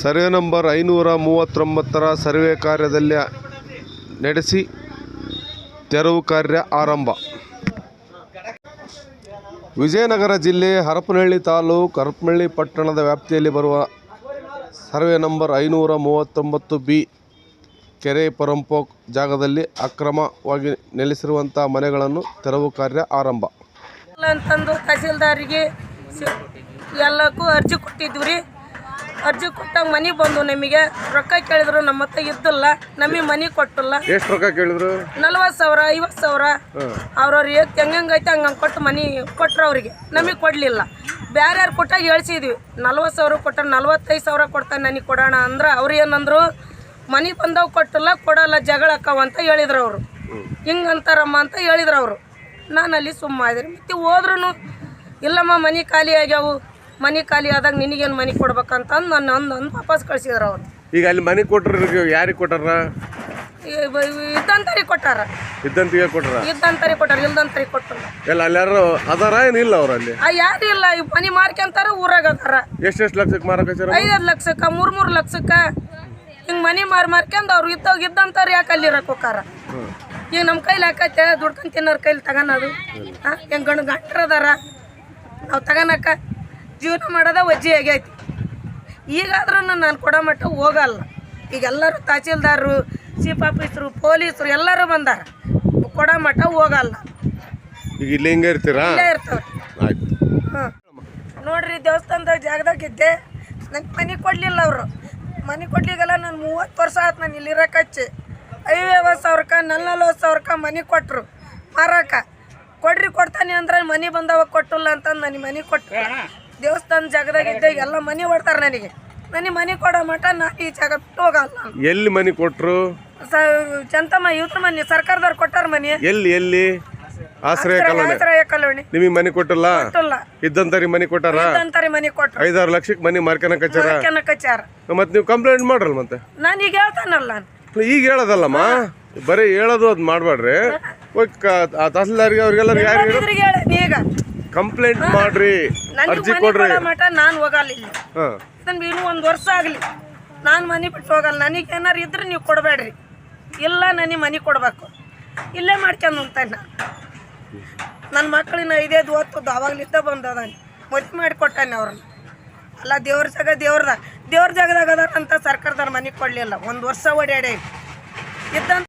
Survey number ಐನೂರ ಮೂವತ್ತೊಂಬತ್ತರ survey ಕಾರ್ಯದಲ್ಲಿ ನಡೆಸಿ ತೆರವು ಕಾರ್ಯ ಆರಂಭ. ವಿಜಯನಗರ ಜಿಲ್ಲೆ ಹರಪನಹಳ್ಳಿ ತಾಲೂಕು ಹರಪನಹಳ್ಳಿ ಪಟ್ಟಣದ ವ್ಯಾಪ್ತಿಯಲ್ಲಿ ಬರುವ ಸರ್ವೆ ನಂಬರ್ ಐನೂರ ಮೂವತ್ತೊಂಬತ್ತು ಬಿ ಕೆರೆ ಪರಂಪೋಕ್ ಜಾಗದಲ್ಲಿ ಅಕ್ರಮವಾಗಿ ನೆಲೆಸಿರುವಂಥ ಮನೆಗಳನ್ನು ತೆರವು ಕಾರ್ಯ ಆರಂಭ. ಅಂತಂದು ತಹಸೀಲ್ದಾರಿಗೆ ಎಲ್ಲಕ್ಕೂ ಅರ್ಜಿ ಕೊಟ್ಟಿದ್ವಿ ರೀ. ಅರ್ಜಿ ಕೊಟ್ಟಾಗ ಮನೆ ಬಂದು ನಮಗೆ ರೊಕ್ಕ ಕೇಳಿದ್ರು ನಮ್ಮ ಹತ್ರ ಇದ್ದಿಲ್ಲ ನಮಗೆ ಮನೆ ಕೊಟ್ಟಿಲ್ಲ. ಎಷ್ಟು ರೊಕ್ಕ ಕೇಳಿದ್ರು? ನಲ್ವತ್ತು ಸಾವಿರ ಐವತ್ತು ಸಾವಿರ. ಅವ್ರವ್ರಿಗೆ ಹೆಂಗೈತೆ ಹಂಗೆ ಕೊಟ್ಟು ಮನೆ ಕೊಟ್ರು ಅವ್ರಿಗೆ. ನಮಗೆ ಕೊಡಲಿಲ್ಲ. ಬೇರೆ ಯಾರು ಕೊಟ್ಟಾಗ ಹೇಳ್ಸಿದ್ವಿ ನಲ್ವತ್ತು ಸಾವಿರ ಕೊಟ್ಟ ನಲ್ವತ್ತೈದು ಸಾವಿರ ಕೊಡ್ತಾನೆ ನನಗೆ ಕೊಡೋಣ ಅಂದ್ರೆ ಅವ್ರು ಏನಂದ್ರು ಮನೆ ಬಂದವ್ ಕೊಟ್ಟಿಲ್ಲ ಕೊಡಲ್ಲ ಜಗಳ ಅಕ್ಕವ ಅಂತ ಹೇಳಿದ್ರು ಅವರು. ಹಿಂಗಂತಾರಮ್ಮ ಅಂತ ಹೇಳಿದ್ರು ಅವರು. ನಾನು ಅಲ್ಲಿ ಸುಮ್ಮ ಸುಮ್ಮಾದ್ರಿ ಮತ್ತೆ ಹೋದ್ರೂ ಇಲ್ಲಮ್ಮ ಮನೆ ಖಾಲಿ ಆಗ್ಯಾವು. ಮನೆ ಖಾಲಿ ಆದಾಗ ನಿನಗೇನು ಮನೆ ಕೊಡ್ಬೇಕಂತಂದು ನನ್ನ ಅಂದು ಅಂದು ವಾಪಸ್ ಕಳ್ಸಿದ್ರು ಅವ್ರು. ಈಗ ಅಲ್ಲಿ ಮನೆ ಕೊಟ್ರ ಯಾರಿಗೆ ಕೊಟ್ಟಾರ? ಇದ್ದಂತರಿ ಕೊಟ್ಟಾರ. ಇದ್ದಂತಿಗೆ ಕೊಟ್ರ? ಇದ್ದಂತರಿ ಕೊಟ್ಟಾರ ಇಲ್ದಂತರಿ ಕೊಟ್ಟರು ಎಲ್ಲ ಅಲ್ಲಾರು ಅದಾರ? ಏನಿಲ್ಲ ಅವರಲ್ಲಿ ಅಲ್ಲಿ? ಆ ಯಾರು ಇಲ್ಲ ಮನಿ ಮಾರ್ಕೊಂತಾರ ಊರಾಗ ಅದಾರ. ಎಷ್ಟೆಷ್ಟು ಲಕ್ಷಕ್ಕೆ ಮಾರಕ ಐದೈದು ಲಕ್ಷಕ್ಕೆ ಮೂರು ಮೂರು ಲಕ್ಷಕ್ಕೆ. ಹಿಂಗೆ ಮನೆ ಮಾರಿ ಮಾರ್ಕೊಂಡು ಅವ್ರು ಇದ್ದಾಗ ಇದ್ದಂತಾರ ಯಾಕೆ ಅಲ್ಲಿ ಇರಕ್ ಈಗ ನಮ್ಮ ಕೈಲಿ ಹಾಕೈತೆ ದುಡ್ಕೊಂಡ್ ತಿನ್ನೋರ್ ಕೈಲಿ ತಗೋಣದು ಹಾಂ ಹೆಂಗ್ ಗಂಡು ಗಂಟ್ರದಾರ ನಾವು ತಗೋನಕ ಜೀವನ ಮಾಡೋದ ವಜ್ಜಿ ಆಗೈತಿ ಈಗಾದ್ರೂ ನಾನು ಕೊಡೋ ಮಟ್ಟ ಹೋಗಲ್ಲ. ಈಗ ಎಲ್ಲರೂ ತಹಸೀಲ್ದಾರರು ಚೀಫ್ ಆಫೀಸರು ಪೊಲೀಸರು ಎಲ್ಲರೂ ಬಂದಾರ. ಕೊಡೋ ಮಟ್ಟ ಹೋಗಲ್ಲ. ಈಗ ಇಲ್ಲಿ ಹಿಂಗೆ ಇರ್ತೀರಾ? ಇಲ್ಲೇ ಇರ್ತಾವ್ರಿ. ಆಯ್ತು. ಹಾಂ ನೋಡ್ರಿ ದೇವಸ್ಥಾನದಾಗ ಜಾಗದಾಗ ಇದ್ದೆ. ನಂಗೆ ಮನೆ ಕೊಡಲಿಲ್ಲ ಅವರು. ಮನೆ ಕೊಡ್ಲಿಗೆಲ್ಲ ನಾನು ಮೂವತ್ತು ವರ್ಷ ಆಯ್ತು ನಾನು ಇಲ್ಲಿ ಇರಕ್ಕೆ ಐವತ್ತು ಸಾವಿರಕ್ಕೆ ನಲ್ವತ್ತು ಸಾವಿರಕ್ಕೆ ಮನೆ ಕೊಟ್ಟರು ಮಾರಾಕ. ಕೊಡ್ರಿ ಕೊಡ್ತಾನೆ ಅಂದ್ರೆ ಮನೆ ಬಂದವ ಕೊಟ್ಟಿಲ್ಲ ಅಂತಂದು ನನಗೆ ಮನೆ ಕೊಟ್ಟರು ದೇವಸ್ಥಾನ ಜಾಗದಾಗ ಇದ್ದಾಗ ಎಲ್ಲ ಮನೆ ಹೊಡ್ತಾರೆ ನನಗೆ. ನನಗೆ ಮನೆ ಕೊಡೋ ಮಟ್ಟ ನಾನು ಈ ಜಾಗ ಬಿಟ್ಟು ಹೋಗಲ್ಲ ಎಲ್ಲಿ ಮನೆ ಕೊಟ್ರು? ಚಂತಮ್ಮ ಇವ್ರ ಮನೆ ಸರ್ಕಾರದವ್ರು ಕೊಟ್ಟಾರ ಮನೆ. ಎಲ್ಲಿ ಎಲ್ಲಿ? ಆಶ್ರಯ ಕಾಲೋನಿ. ಆಶ್ರಯ ಕಾಲೋನಿ. ನಿಮಗೆ ಮನೆ ಕೊಟ್ಟಲ್ಲ? ಕೊಟ್ಟಲ್ಲ. ಇದ್ದಂತರಿ ಮನೆ ಕೊಟ್ಟಾರ? ಅಂತಾರೆ ಮನೆ ಕೊಟ್ರು. ಐದಾರು ಲಕ್ಷಕ್ಕೆ ಮನೆ ಮಾರ್ಕನ ಕಚ್ಚಾರ? ಕಚಾರ ಮತ್ತೆ ನೀವು ಕಂಪ್ಲೇಂಟ್ ಮಾಡ್ರಲ್ಲ ಮತ್ತೆ? ನಾನು ಈಗ ಹೇಳ್ತಾನಲ್ಲ ಈಗ ಹೇಳೋದಲ್ಲಮ್ಮ? ಬರೀ ಹೇಳೋದು ಅದು ಮಾಡಬೇಡ್ರಿ ತಹಸೀಲ್ದಾರ್ಗೆ ಅವ್ರಿಗೆಲ್ಲ ಯಾರು ಈಗ ಕಂಪ್ಲೇಂಟ್ ಮಾಡ್ರಿ. ಅರ್ಜಿ ಮನೆ ಕೊಡ್ರಿ. ಮಠ ನಾನು ಹೋಗಲ್ಲ ಇಲ್ಲಿ. ನನ್ಗೆ ಇನ್ನೂ ಒಂದು ವರ್ಷ ಆಗಲಿ. ನಾನು ಮನೆ ಬಿಟ್ಟು ಹೋಗಲ್ಲ. ನನಗೆ ಏನಾರು ಇದ್ರೆ ನೀವು ಕೊಡಬೇಡ್ರಿ. ಇಲ್ಲ ನನಗೆ ಮನೆ ಕೊಡಬೇಕು. ಇಲ್ಲೇ ಮಾಡ್ಕೊಂಡು ಉಂಟಾನೆ ನಾನು ನನ್ನ ಮಕ್ಕಳಿನ ಐದೈದು ಓದ್ತದ್ದು ಅವಾಗಲಿದ್ದ ಬಂದದ ಮದುವೆ ಮಾಡಿ ಕೊಟ್ಟಾನೆ ಅವ್ರನ್ನ. ಅಲ್ಲ ದೇವ್ರ ಜಾಗ ದೇವ್ರದ. ದೇವ್ರ ಜಾಗದಾಗ ಅದಾರ ಅಂತ ಸರ್ಕಾರದವ್ರ ಮನೆ ಕೊಡಲಿಲ್ಲ. ಒಂದು ವರ್ಷ ಓಡಾಡಿ ಇದ್ದಂತ